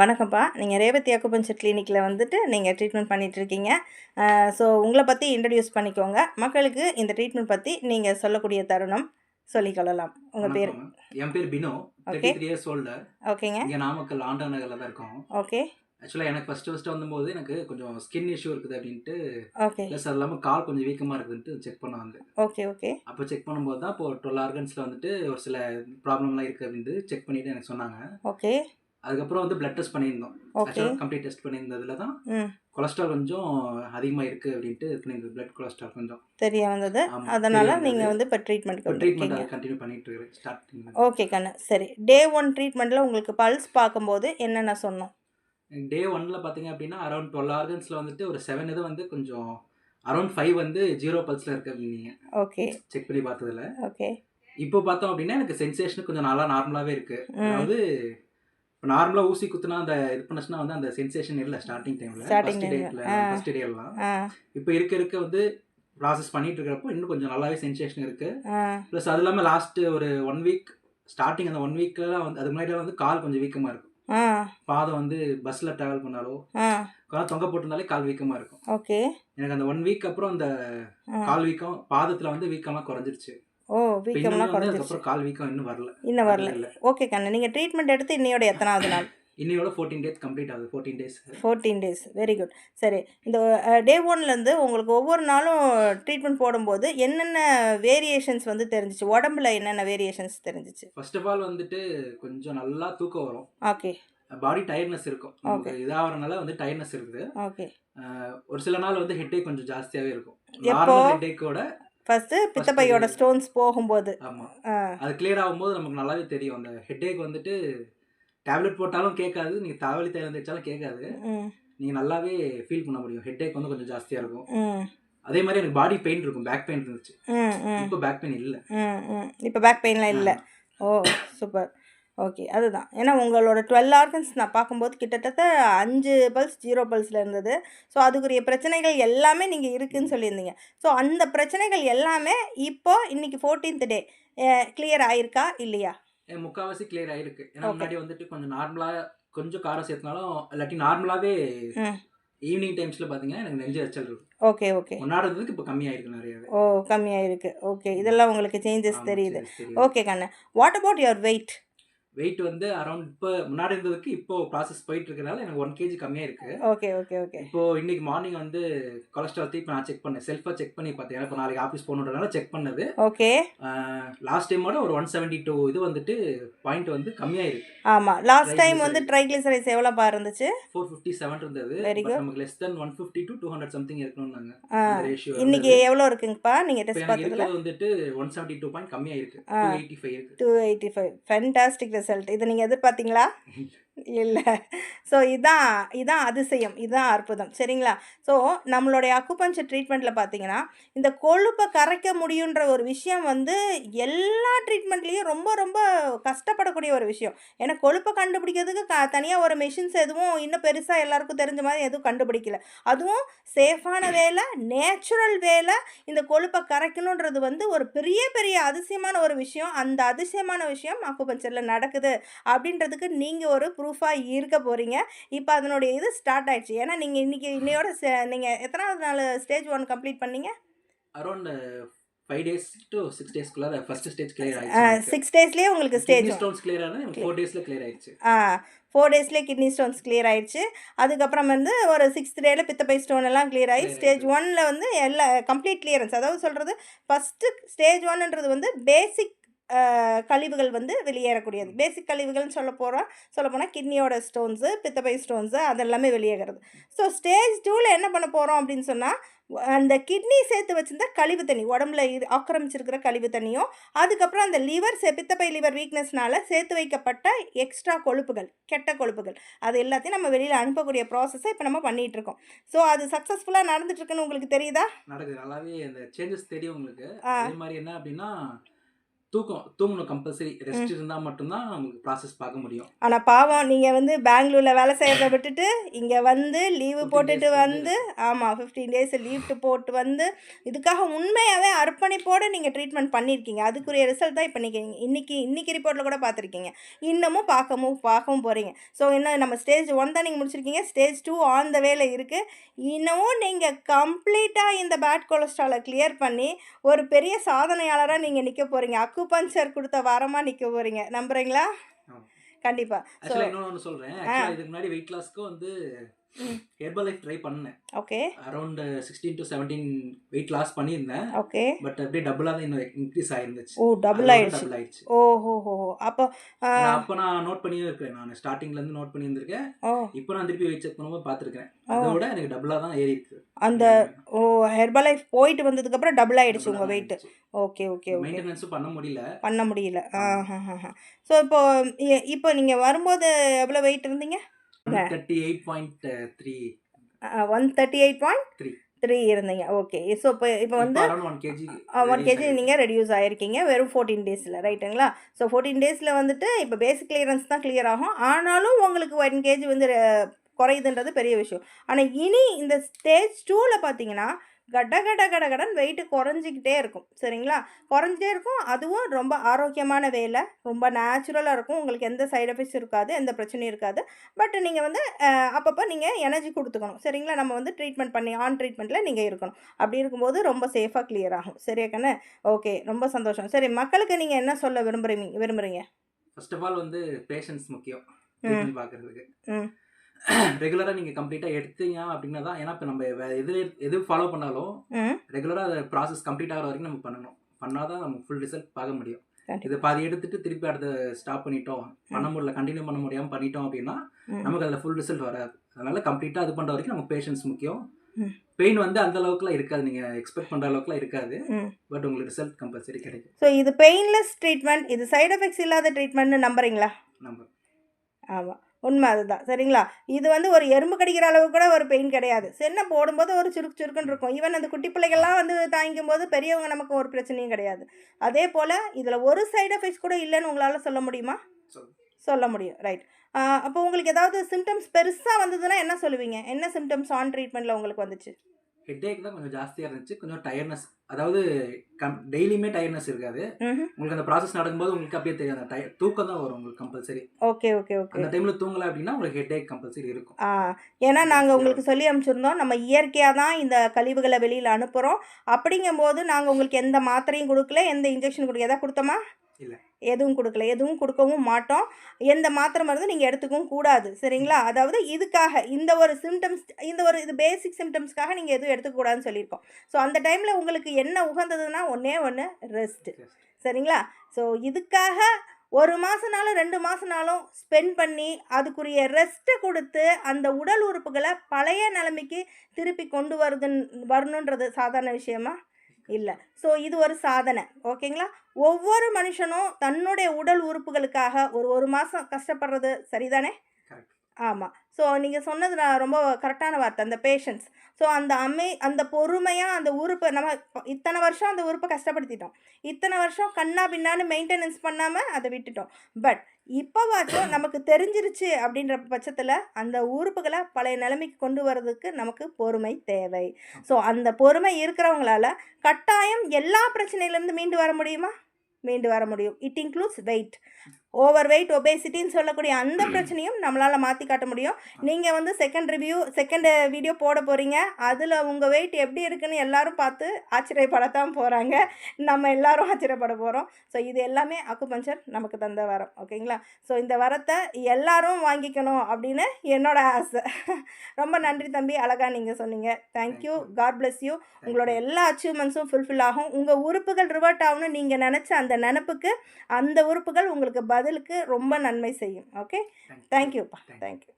வணக்கம்ப்பா. நீங்கள் ரேவதி அக்குபஞ்சர் கிளினிக்கில் வந்துட்டு நீங்கள் ட்ரீட்மெண்ட் பண்ணிகிட்ருக்கீங்க ஸோ உங்களை பற்றி இன்ட்ரடியூஸ் பண்ணிக்கோங்க. மக்களுக்கு இந்த ட்ரீட்மெண்ட் பற்றி நீங்கள் சொல்லக்கூடிய தருணம் சொல்லிக்கொள்ளலாம் உங்கள் பேர். என் பேர் Bino. Thirty three years old ஓகேங்க. இங்கே நாமக்கல் ஆண்டா நகரில் தான் இருக்கோம். ஓகே. ஆக்சுவலாக எனக்கு ஃபஸ்ட்டு ஃபஸ்ட்டு வந்தபோது எனக்கு கொஞ்சம் ஸ்கின் இஷ்யூ இருக்குது அப்படின்ட்டு ஓகே. ப்ளஸ் அது இல்லாமல் கால் கொஞ்சம் வீக்கமாக இருக்குதுன்ட்டு செக் பண்ண வந்தேன். Okay okay. அப்போ செக் பண்ணும்போது தான் இப்போ டுவெல் ஆர்கன்ஸில் வந்துட்டு ஒரு சில ப்ராப்ளம்லாம் இருக்குது அப்படின்ட்டு செக் பண்ணிவிட்டு எனக்கு சொன்னாங்க. ஓகே. அதுக்கப்புறம் வந்து பிளட் டெஸ்ட் பண்ணியிருந்தோம். ஆக்சுவலாக கம்ப்ளீட் டெஸ்ட் பண்ணியிருந்ததுல தான் கொலஸ்ட்ரால் கொஞ்சம் அதிகமாக இருக்குது அப்படின்ட்டு பண்ணியிருந்தது பிளட் கொலஸ்ட்ரால் கொஞ்சம். தெரிய வந்தது. அதனால் நீங்கள். வந்து இப்போ ட்ரீட்மெண்ட் ட்ரீட்மெண்ட் அதை கண்டினியூ பண்ணிட்டு இருக்கிறேன் ஸ்டார்டிங் ஓகே கண்ணு. சரி. டே ஒன் ட்ரீட்மெண்ட்டில் உங்களுக்கு பல்ஸ் பார்க்கும்போது என்னென்ன சொன்னோம்? டே ஒன்ல பார்த்தீங்க அப்படின்னா அரௌண்ட் டுவெல் ஆர்கன்ஸில் வந்துட்டு ஒரு செவன் இது வந்து கொஞ்சம் அரௌண்ட் ஃபைவ் வந்து ஜீரோ பல்ஸில் இருக்கு அப்படின்னீங்க ஓகே செக் பண்ணி பார்த்ததுல. ஓகே இப்போ பார்த்தோம் அப்படின்னா எனக்கு சென்சேஷன் கொஞ்சம் நல்லா நார்மலாகவே இருக்கு. அதாவது இப்போ நார்மலாக ஊசி குத்துனா அந்த இது பண்ணுச்சுன்னா வந்து அந்த சென்சேஷன் இல்லை ஸ்டார்டிங் டைமில் ஃபர்ஸ்ட். டேட்டில். ஃபர்ஸ்ட் டேலாம் இப்போ இருக்க இருக்க வந்து ப்ராசஸ் பண்ணிட்டு இருக்கிறப்போ இன்னும் கொஞ்சம் நல்லாவே சென்சேஷன் இருக்கு. ப்ளஸ் அது இல்லாமல் லாஸ்ட் ஒரு ஒன் வீக் ஸ்டார்டிங் அந்த ஒன் வீக்லாம் வந்து அதுக்கு முன்னாடி வந்து கால் கொஞ்சம் வீக்கமாக இருக்கும். பாதம் வந்து பஸ்ஸில் ட்ராவல் பண்ணாலோ கால் தொங்க போட்டிருந்தாலே கால் வீக்கமாக இருக்கும். ஓகே. எனக்கு அந்த ஒன் வீக் அப்புறம் அந்த கால் வீக்கம் பாதத்துல வந்து வீக்கம்லாம் குறைஞ்சிருச்சு. ஓ வீக்கம்லாம் வந்து குறைஞ்சிருச்சு. கால் வீக்கம் இன்னும் வரல. இன்னும் வரல ஓகே கண்ணு. நீங்கள் ட்ரீட்மெண்ட் எடுத்து இன்னையோட எத்தனாவது நாள்? இன்னையோட ஃபோர்டீன் டேஸ் கம்ப்ளீட் ஆகுது. Fourteen days fourteen days very good சரி. இந்த டே ஒன்லேருந்து உங்களுக்கு ஒவ்வொரு நாளும் ட்ரீட்மெண்ட் போடும்போது என்னென்ன வேரியேஷன்ஸ் வந்து தெரிஞ்சிச்சு? உடம்புல என்னென்ன வேரியேஷன்ஸ் தெரிஞ்சிச்சு? ஃபர்ஸ்ட் ஆஃப் ஆல் வந்துட்டு கொஞ்சம் நல்லா தூக்கம் வரும். ஓகே பாடி டயர்ட்னஸ் இருக்கும். இதாகிறனால வந்து டயர்ட்னஸ் இருக்குது. ஓகே ஒரு சில நாள் வந்து ஹெட்டேக் கொஞ்சம் ஜாஸ்தியாவே இருக்கும். ஹெட்டேக்கோட ஃபஸ்ட்டு பித்தப்பையோட ஸ்டோன்ஸ் போகும்போது. ஆமா. ஆ. அது கிளியர் ஆகும்போது நமக்கு நல்லாவே தெரியும். அந்த ஹெட்டேக் வந்துட்டு டேப்லெட் போட்டாலும் கேட்காது. நீங்க தாவலி தைலம் தேய்ச்சாலும் கேட்காது. ம். நீங்க நல்லாவே ஃபீல் பண்ண முடியும். ஹெட்டேக் வந்து கொஞ்சம் ஜாஸ்தியா இருக்கும். அதே மாதிரி எனக்கு பாடி பெயின் இருக்கும். பேக் பெயின் இருந்துச்சு. இப்போ பேக் பெயின் இல்லை. இப்போ பேக் பெயின்லாம் இல்லை. ஓ சூப்பர் ஓகே அதுதான். ஏன்னா உங்களோட டுவெல் ஆர்கன்ஸ் நான் பார்க்கும்போது கிட்டத்தட்ட அஞ்சு பல்ஸ் ஜீரோ பல்ஸில் இருந்தது. ஸோ அதுக்குரிய பிரச்சனைகள் எல்லாமே நீங்கள் இருக்குன்னு சொல்லியிருந்தீங்க. ஸோ அந்த பிரச்சனைகள் எல்லாமே இப்போ இன்னைக்கு ஃபோர்டீன்த் டே கிளியர் ஆயிருக்கா? இல்லையா? என் முக்காவாசி கிளியர் ஆயிருக்கு. ஏன்னா. முன்னாடி வந்துட்டு கொஞ்சம் நார்மலா கொஞ்சம் காரம் சேர்த்தனாலும் இல்லாட்டி நார்மலாவே ம். ஈவினிங் டைம்ஸ்ல பாத்தீங்கன்னா எனக்கு நெஞ்சு எரிச்சல் இருக்கும். Okay okay. முன்னாடி இப்போ கம்மியாயிருக்கு நிறையவே. ஓ கம்மியாயிருக்கு. ஓகே இதெல்லாம் உங்களுக்கு சேஞ்சஸ் தெரியுது. ஓகே கண்ணு. What about your weight weight வந்து அரௌண்ட் இப்போ முன்னாடி இருந்ததுக்கு இப்போ ப்ராசஸ் போயிட்டு இருக்கனால எனக்கு ஒன் கேஜி கம்மியா இருக்கு. ஓகே ஓகே ஓகே இப்போ இன்னைக்கு மார்னிங் வந்து கொலஸ்ட்ரால் திருப்பி நான் செக் பண்ணேன். செல்ஃபா செக் பண்ணி பார்த்தேன். இப்போ நாளைக்கு ஆஃபீஸ் போகணுன்றனால செக் பண்ணது. ஓகே லாஸ்ட் டைமோட ஒரு ஒன் செவன்டி டூ இது வந்துட்டு பாயிண்ட் வந்து கம்மியாயிருக்கு ஆமாம் லாஸ்ட் டைம். வந்து ட்ரைக்ளிசரைட்ஸ் எவ்வளோப்பா இருந்துச்சு? ஃபோர் ஃபிஃப்டி செவன் இருந்தது good. நமக்கு less than one fifty to two hundred something இருக்கணும்னாங்க. இன்னைக்கு எவ்வளோ இருக்குங்கப்பா? நீங்கள் டெஸ்ட் பார்த்ததுல? வந்துட்டு ஒன் செவன்டி டூ பாயிண்ட் கம்மியாக இருக்கு. டூ எயிட்டி ஃபைவ் இருக்கு. Two eighty five fantastic result. இதை நீங்கள் எதிர்பார்த்தீங்களா? இல்லை. ஸோ இதான் இதான் அதிசயம் இதுதான் அற்புதம். சரிங்களா? ஸோ நம்மளுடைய அக்குபஞ்சர் ட்ரீட்மெண்ட்டில் பார்த்தீங்கன்னா இந்த கொழுப்பை கரைக்க முடியுன்ற ஒரு விஷயம் வந்து எல்லா ட்ரீட்மெண்ட்லேயும் ரொம்ப ரொம்ப கஷ்டப்படக்கூடிய ஒரு விஷயம். ஏன்னா கொழுப்பை கண்டுபிடிக்கிறதுக்கு க தனியாக ஒரு மிஷின்ஸ் எதுவும் இன்னும் பெருசாக எல்லாருக்கும் தெரிஞ்ச மாதிரி எதுவும் கண்டுபிடிக்கல. அதுவும் சேஃபான வேலை நேச்சுரல் வேலை இந்த கொழுப்பை கரைக்கணுன்றது வந்து ஒரு பெரிய பெரிய அதிசயமான ஒரு விஷயம். அந்த அதிசயமான விஷயம் அக்குபஞ்சரில் நடக்குது. அப்படின்றதுக்கு நீங்கள் ஒரு ப்ரூஃப் ப்ரூஃபாக இருக்க போகிறீங்க இப்போ அதனுடைய இது ஸ்டார்ட் ஆயிடுச்சு. ஏன்னா நீங்கள் இன்றைக்கி இன்னையோட நீங்கள் எத்தனாவது நாள் ஸ்டேஜ் ஒன் கம்ப்ளீட் பண்ணீங்க? Around five days to six டேஸ்க்குள்ள first stage clear ஆயிடுச்சு சிக்ஸ் டேஸ்லேயே உங்களுக்கு ஸ்டேஜ் ஸ்டோன்ஸ் கிளியர் ஆனா எனக்கு ஃபோர் டேஸ்ல கிளியர் ஆயிடுச்சு. ஆ ஃபோர் டேஸ்லேயே கிட்னி ஸ்டோன்ஸ் clear ஆயிடுச்சு. அதுக்கப்புறம் வந்து ஒரு சிக்ஸ்த் டேயில் பித்தப்பை ஸ்டோன் எல்லாம் clear ஆகி ஸ்டேஜ் ஒனில் வந்து எல்லா கம்ப்ளீட் கிளியரன்ஸ் அதாவது சொல்கிறது ஃபஸ்ட்டு ஸ்டேஜ் ஒன்ன்றது வந்து பேசிக் கழிவுகள் வந்து வெளியேறக்கூடியது. பேசிக் கழிவுகள்னு சொல்ல போகிறோம் சொல்ல போனால் கிட்னியோட ஸ்டோன்ஸு பித்தப்பை ஸ்டோன்ஸு அதெல்லாமே வெளியேறது. ஸோ ஸ்டேஜ் டூவில் என்ன பண்ண போகிறோம் அப்படின்னு சொன்னால் அந்த கிட்னி சேர்த்து வச்சிருந்த கழிவு தண்ணி உடம்புல இரு ஆக்கிரமிச்சிருக்கிற கழிவு தண்ணியும் அதுக்கப்புறம் அந்த லிவர் பித்தப்பை லிவர் வீக்னஸ்னால சேர்த்து வைக்கப்பட்ட எக்ஸ்ட்ரா கொழுப்புகள் கெட்ட கொழுப்புகள். அது எல்லாத்தையும் நம்ம வெளியில் அனுப்பக்கூடிய ப்ராசஸை இப்போ நம்ம பண்ணிகிட்டு இருக்கோம். ஸோ அது சக்ஸஸ்ஃபுல்லாக நடந்துட்டுருக்குன்னு உங்களுக்கு தெரியுதா? நடக்குது. நல்லாவே அந்த சேஞ்சஸ் தெரியும் உங்களுக்கு. அதே மாதிரி என்ன அப்படின்னா தூக்கம் தூங்கணும் கம்பல்சரி ரெஸ்ட் இருந்தால் மட்டும்தான் நமக்கு ப்ராசஸ் பார்க்க முடியும். ஆனால் பாவம் நீங்கள் வந்து பெங்களூரில் வேலை செய்கிறத விட்டுட்டு இங்கே வந்து லீவு 15 போட்டுட்டு வந்து ஆமாம் ஃபிஃப்டீன் டேஸ் லீவ்ட்டு போட்டு வந்து இதுக்காக உண்மையாகவே அர்ப்பணிப்போடு நீங்கள் ட்ரீட்மெண்ட் பண்ணியிருக்கீங்க அதுக்குரிய ரிசல்ட் தான் இப்போ நீங்கள் இன்னைக்கு இன்னைக்கு ரிப்போர்ட்டில் கூட பார்த்துருக்கீங்க. இன்னமும் பார்க்கவும் பார்க்கவும் போகிறீங்க ஸோ என்ன நம்ம ஸ்டேஜ் ஒன் தான் நீங்கள் முடிச்சிருக்கீங்க. ஸ்டேஜ் டூ ஆன் த வேல இருக்குது இன்னமும் நீங்கள் கம்ப்ளீட்டாக இந்த பேட் கொலஸ்ட்ராலை கிளியர் பண்ணி ஒரு பெரிய சாதனையாளராக நீங்கள் நிற்க போகிறீங்க அக்குபஞ்சர் கொடுத்த வாரமாக நிற்க போகிறீங்க நம்புறீங்களா ஆமா. கண்டிப்பாக சொல்கிறேன் ஆக்சுவலாக இதுக்கு முன்னாடி வெயிட் லாஸ்க்கு வந்து. ஹெர்பல் லைஃப் ட்ரை பண்ணேன். Okay around sixteen to seventeen weight loss பண்ணியிருந்தேன். ஓகே பட் அப்படியே டபுளாக தான் இன்னும் இன்க்ரீஸ் ஆயிருந்துச்சு. ஓ டபுள் ஆயிடுச்சு டபுள் ஆயிடுச்சு ஓஹோ ஹோ அப்போ ஆ, ஏன்னா அப்போ நான் நோட் பண்ணியே இருக்கேன். நான் ஸ்டார்டிங்ல இருந்து நோட் பண்ணி இருந்திருக்கேன் ஓ. இப்போ நான் திருப்பி வெயிட் செக் பண்ணும்போது பார்த்துருக்கேன் ஓ. அதை விட எனக்கு டபுளாக தான் ஏறி இருக்கு அந்த ஓ ஹெர்பல் லைஃப் போயிட்டு வந்ததுக்கப்புறம் டபுள் ஆயிடுச்சு உங்கள் வெயிட் ஓகே ஓகே மெயின்டெனன்ஸும் பண்ண முடியல. பண்ண முடியல. ஆ ஸோ இப்போ இப்போ நீங்கள் வரும்போது எவ்வளோ வெயிட் இருந்தீங்க? Thirty eight point three one thirty eight point. Three இருந்தீங்க. ஓகே ஸோ இப்போ இப்போ வந்து ஒன் கேஜி நீங்கள் ரெடியூஸ் ஆகிருக்கீங்க வெறும் ஃபோர்டீன் டேஸில் ரைட்டுங்களா ஸோ ஃபோர்டீன் டேஸில் வந்துட்டு இப்போ பேசிக் கிளியரன்ஸ் தான் கிளியர் ஆகும். ஆனாலும் உங்களுக்கு ஒன் கேஜி வந்து குறையுதுன்றது பெரிய விஷயம். ஆனால் இனி இந்த ஸ்டேஜ் டூவில் பார்த்தீங்கன்னா கட கட கட கடன் வெயிட்டு குறைஞ்சிக்கிட்டே இருக்கும். சரிங்களா? குறைஞ்சிட்டே இருக்கும். அதுவும் ரொம்ப ஆரோக்கியமான வேலை ரொம்ப நேச்சுரலாக இருக்கும். உங்களுக்கு எந்த சைடு எஃபெக்ட்ஸ் இருக்காது எந்த பிரச்சனையும் இருக்காது. பட் நீங்கள் வந்து அப்பப்போ நீங்கள் எனர்ஜி கொடுத்துக்கணும். சரிங்களா? நம்ம வந்து ட்ரீட்மெண்ட் பண்ணி ஆன் ட்ரீட்மெண்ட்டில் நீங்கள் இருக்கணும். அப்படி இருக்கும்போது ரொம்ப சேஃபாக கிளியர் ஆகும். சரியா கண்ணு? ஓகே ரொம்ப சந்தோஷம். சரி மக்களுக்கு நீங்கள் என்ன சொல்ல விரும்புகிறீங்க விரும்புகிறீங்க ஃபர்ஸ்ட் ஆஃப் ஆல் வந்து பேஷன்ஸ் முக்கியம். பார்க்கறதுக்கு ம். ரெகுலராக நீங்கள் கம்ப்ளீட்டாக எடுத்தீங்க அப்படின்னா தான் ஏன்னா இப்போ நம்ம வே- எது எது ஃபாலோ பண்ணாலும் ரெகுலராக அதை ப்ராசஸ் கம்ப்ளீட் ஆகிற வரைக்கும் நம்ம பண்ணணும். பண்ணால் தான் நம்ம ஃபுல் ரிசல்ட் பார்க்க முடியும். இது பாதி எடுத்துட்டு திருப்பி அடுத்த ஸ்டாப் பண்ணிட்டோம். பண்ண முடியல கண்டினியூ பண்ண முடியாமல் பண்ணிட்டோம் அப்படின்னா. நமக்கு அதில் ஃபுல் ரிசல்ட் வராது. அதனால கம்ப்ளீட்டாக இது பண்ணுற வரைக்கும் நமக்கு பேஷன்ஸ் முக்கியம். பெயின் வந்து அந்த அளவுக்குலாம் இருக்காது. நீங்கள் எக்ஸ்பெக்ட் பண்ணுற அளவுக்குலாம் இருக்காது. பட் உங்களுக்கு ரிசல்ட் கம்பல்சரி கிடைக்கும். ஸோ இது பெயின்லெஸ் ட்ரீட்மெண்ட் இது சைடு எஃபெக்ட்ஸ் இல்லாத ட்ரீட்மெண்ட்னு நம்புறீங்களா? நம்ம ஆமாம் உண்மை அதுதான். சரிங்களா? இது வந்து ஒரு எறும்பு கடிக்கிற அளவு கூட ஒரு பெயின் கிடையாது. சென்னை போடும்போது ஒரு சுருக்கு சுருக்குன்னு இருக்கும். ஈவன் அந்த குட்டி பிள்ளைகள்லாம் வந்து தாங்கிக்கும் போது பெரியவங்க நமக்கு ஒரு பிரச்சனையும் கிடையாது. அதே போல் இதில் ஒரு சைடு எஃபெக்ட்ஸ் கூட இல்லைன்னு உங்களால் சொல்ல முடியுமா? சொல்லு. முடியும். ரைட் அப்போ உங்களுக்கு ஏதாவது சிம்டம்ஸ் பெருசாக வந்ததுன்னா என்ன சொல்லுவீங்க? என்ன சிம்டம்ஸ் ஆன் ட்ரீட்மெண்ட்டில் உங்களுக்கு வந்துச்சு? ஹெட்டேக் தான் கொஞ்சம் ஜாஸ்தியாக இருந்துச்சு. கொஞ்சம் டயர்னஸ் அதாவது கம் டெய்லியுமே டயர்னஸ் இருக்காது. ம் உங்களுக்கு அந்த ப்ராசஸ் நடக்கும்போது உங்களுக்கு அப்படியே தெரியும் அந்த டயர் தூக்கம் தான் வரும் உங்களுக்கு கம்பல்சரி ஓகே ஓகே ஓகே. அந்த டைமில் தூங்கலை அப்படின்னா உங்களுக்கு ஹெட்டேக் கம்பல்சரி இருக்கும். ஆ ஏன்னா நாங்கள் உங்களுக்கு சொல்லி அனுப்பிச்சிருந்தோம். நம்ம இயற்கையாக தான் இந்த கழிவுகளை வெளியில் அனுப்புகிறோம் அப்படிங்கும்போது நாங்கள் உங்களுக்கு எந்த மாத்திரையும் கொடுக்கல எந்த இன்ஜெக்ஷன் கொடுக்க எதாவது கொடுத்தோமா. எதுவும் கொடுக்கல. எதுவும் கொடுக்கவும் மாட்டோம். எந்த மாத்திரை மருந்து நீங்கள் எடுத்துக்கவும் கூடாது. சரிங்களா? அதாவது இதுக்காக இந்த ஒரு சிம்டம்ஸ் இந்த ஒரு இது பேசிக் சிம்டம்ஸ்க்காக நீங்கள் எதுவும் எடுத்துக்கூடாதுன்னு சொல்லியிருக்கோம். ஸோ அந்த டைமில் உங்களுக்கு என்ன உகந்ததுன்னா ஒன்றே ஒன்று ரெஸ்ட்டு சரிங்களா? ஸோ இதுக்காக ஒரு மாதம்னாலும் ரெண்டு மாதம்னாலும் ஸ்பெண்ட் பண்ணி அதுக்குரிய ரெஸ்ட்டை கொடுத்து அந்த உடல் உறுப்புகளை பழைய நிலைமைக்கு திருப்பி கொண்டு வருதுன் வரணுன்றது சாதாரண விஷயமா? இல்லை. ஸோ இது ஒரு சாதனை. ஓகேங்களா? ஒவ்வொரு மனுஷனும் தன்னுடைய உடல் உறுப்புகளுக்காக ஒரு ஒரு மாதம் கஷ்டப்படுறது சரிதானே? ஆமாம் ஸோ நீங்கள் சொன்னது நான் ரொம்ப கரெக்டான வார்த்தை அந்த பேஷன்ஸ் ஸோ அந்த அமை அந்த பொறுமையாக அந்த உறுப்பை நம்ம இத்தனை வருஷம் அந்த உறுப்பை கஷ்டப்படுத்திட்டோம். இத்தனை வருஷம் கண்ணா பின்னான்னு மெயின்டெனன்ஸ் பண்ணாமல் அதை விட்டுட்டோம். பட் இப்போவாச்சும் நமக்கு தெரிஞ்சிருச்சு அப்படின்ற பட்சத்தில் அந்த உறுப்புகளை பழைய நிலைமைக்கு கொண்டு வர்றதுக்கு நமக்கு பொறுமை தேவை. ஸோ அந்த பொறுமை இருக்கிறவங்களால கட்டாயம் எல்லா பிரச்சனையிலேருந்து மீண்டு வர முடியுமா? மீண்டு வர முடியும். It includes weight over weight ஒபேசிட்டின்னு சொல்லக்கூடிய அந்த பிரச்சனையும் நம்மளால் மாற்றி காட்ட முடியும். நீங்கள் வந்து செகண்ட் ரிவ்யூ செகண்ட் வீடியோ போட போகிறீங்க அதில் உங்கள் வெயிட் எப்படி இருக்குன்னு எல்லாரும் பார்த்து ஆச்சரியப்படத்தான் போகிறாங்க நம்ம எல்லாரும் ஆச்சரியப்பட போகிறோம் ஸோ இது எல்லாமே அக்குபஞ்சர் நமக்கு தந்த வரம். ஓகேங்களா ஸோ இந்த வரத்தை எல்லாரும் வாங்கிக்கணும் அப்படின்னு என்னோட ஆசை. ரொம்ப நன்றி தம்பி. அழகாக நீங்கள் சொன்னீங்க. தேங்க்யூ காட் bless யூ உங்களோட எல்லா அச்சீவ்மெண்ட்ஸும் ஃபுல்ஃபில் ஆகும். உங்கள் உறுப்புகள் ரிவர்ட் ஆகணும்னு நீங்கள் நினச்ச அந்த நினப்புக்கு அந்த உறுப்புகள் உங்களுக்கு பதிலுக்கு ரொம்ப நன்மை செய்யும். ஓகே தேங்க்யூப்பா தேங்க்யூ